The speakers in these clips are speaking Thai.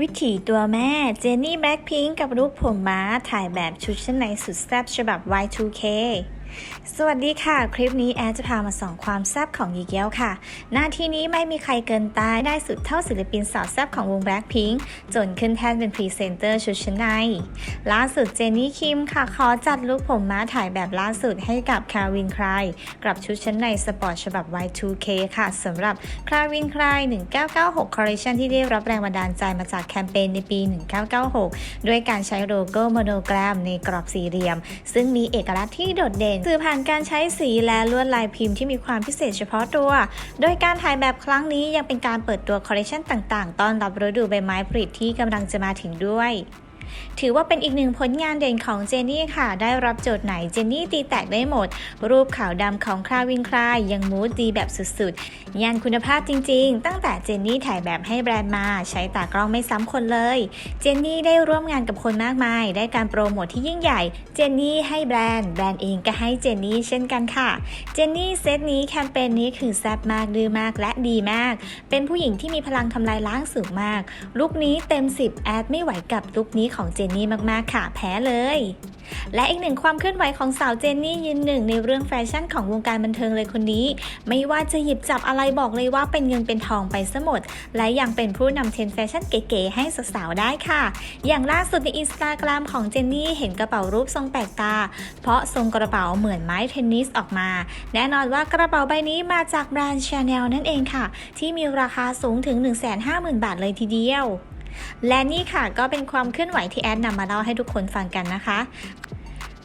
วิถีตัวแม่เจนนี่แบล็คพิงกับรูปผมม้าถ่ายแบบชุดชั้นในสุดแซ่บฉบับ Y2K สวัสดีค่ะ คลิปนี้แอดจะพามาส่องความแซ่บของยีเกียวค่ะ หน้าที่นี้ไม่มีใครเกินตายได้สุดเท่าศิลปินสาวแซ่บของวงแบล็คพิงจนขึ้นแท่นเป็นพรีเซนเตอร์ชุดชั้นในล่าสุดเจนนี่คิมค่ะ ขอจัดลุคผมม้าถ่ายแบบล่าสุดให้กับคาวินคลายกับชุดชั้นในสปอร์ตฉบับ Y2K ค่ะสำหรับคาวินคลาย1996 คอลเลคชันที่ได้รับแรงบันดาลใจมาจากแคมเปญในปี 1996 ด้วยการใช้โลโก้โมโนแกรมในกรอบสี่เหลี่ยม ซึ่งมีเอกลักษณ์ที่โดดเด่นสื่อผ่านการใช้สีและลวดลายพิมพ์ที่มีความพิเศษเฉพาะตัว โดยการถ่ายแบบครั้งนี้ยังเป็นการเปิดตัวคอลเลคชันต่างๆ ต้อนรับฤดูใบไม้ผลิที่กำลังจะมาถึงด้วย ถือว่าเป็นอีกหนึ่งผลงานเด่นของเจนนี่ค่ะ ได้รับโจทย์ไหนเจนนี่ตีแตกได้หมด รูปขาวดำของคราวินคลายยังมูดดีแบบสุดๆงานคุณภาพจริงๆ ตั้งแต่เจนนี่ถ่ายแบบให้แบรนด์มา ใช้ตากล้องไม่ซ้ำคนเลย เจนนี่ได้ร่วมงานกับคนมากมาย ได้การโปรโมทที่ยิ่งใหญ่ เจนนี่ให้แบรนด์ แบรนด์เองก็ให้เจนนี่เช่นกันค่ะ เจนนี่เซตนี้แคมเปญนี้คือแซ่บมากดื้อมากและดีมาก เป็นผู้หญิงที่มีพลังทำลายล้างสูงมาก ลุคนี้เต็ม 10 แอดไม่ไหวกับลุคนี้ของเจนนี่มากๆค่ะ แพ้เลย และอีกหนึ่งความเคลื่อนไหวของสาวเจนนี่ยืนหนึ่งในเรื่องแฟชั่นของวงการบันเทิงเลยคนนี้ ไม่ว่าจะหยิบจับอะไรบอกเลยว่าเป็นเงินเป็นทองไปซะหมด และยังเป็นผู้นำเทรนด์แฟชั่นเก๋ๆให้สาวๆได้ค่ะ อย่างล่าสุดในอินสตาแกรมของเจนนี่เห็นกระเป๋ารูปทรงแปลกตา เพราะทรงกระเป๋าเหมือนไม้เทนนิสออกมา แน่นอนว่ากระเป๋าใบนี้มาจากแบรนด์ชาแนลนั่นเองค่ะ ที่มีราคาสูงถึง 150,000 บาทเลยทีเดียว และนี่ค่ะก็เป็นความเคลื่อนไหวที่แอดนำมาเล่าให้ทุกคนฟังกันนะคะ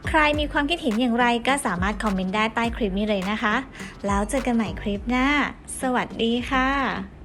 ใครมีความคิดเห็นอย่างไรก็สามารถคอมเมนต์ได้ใต้คลิปนี้เลยนะคะ แล้วเจอกันใหม่คลิปหน้า สวัสดีค่ะ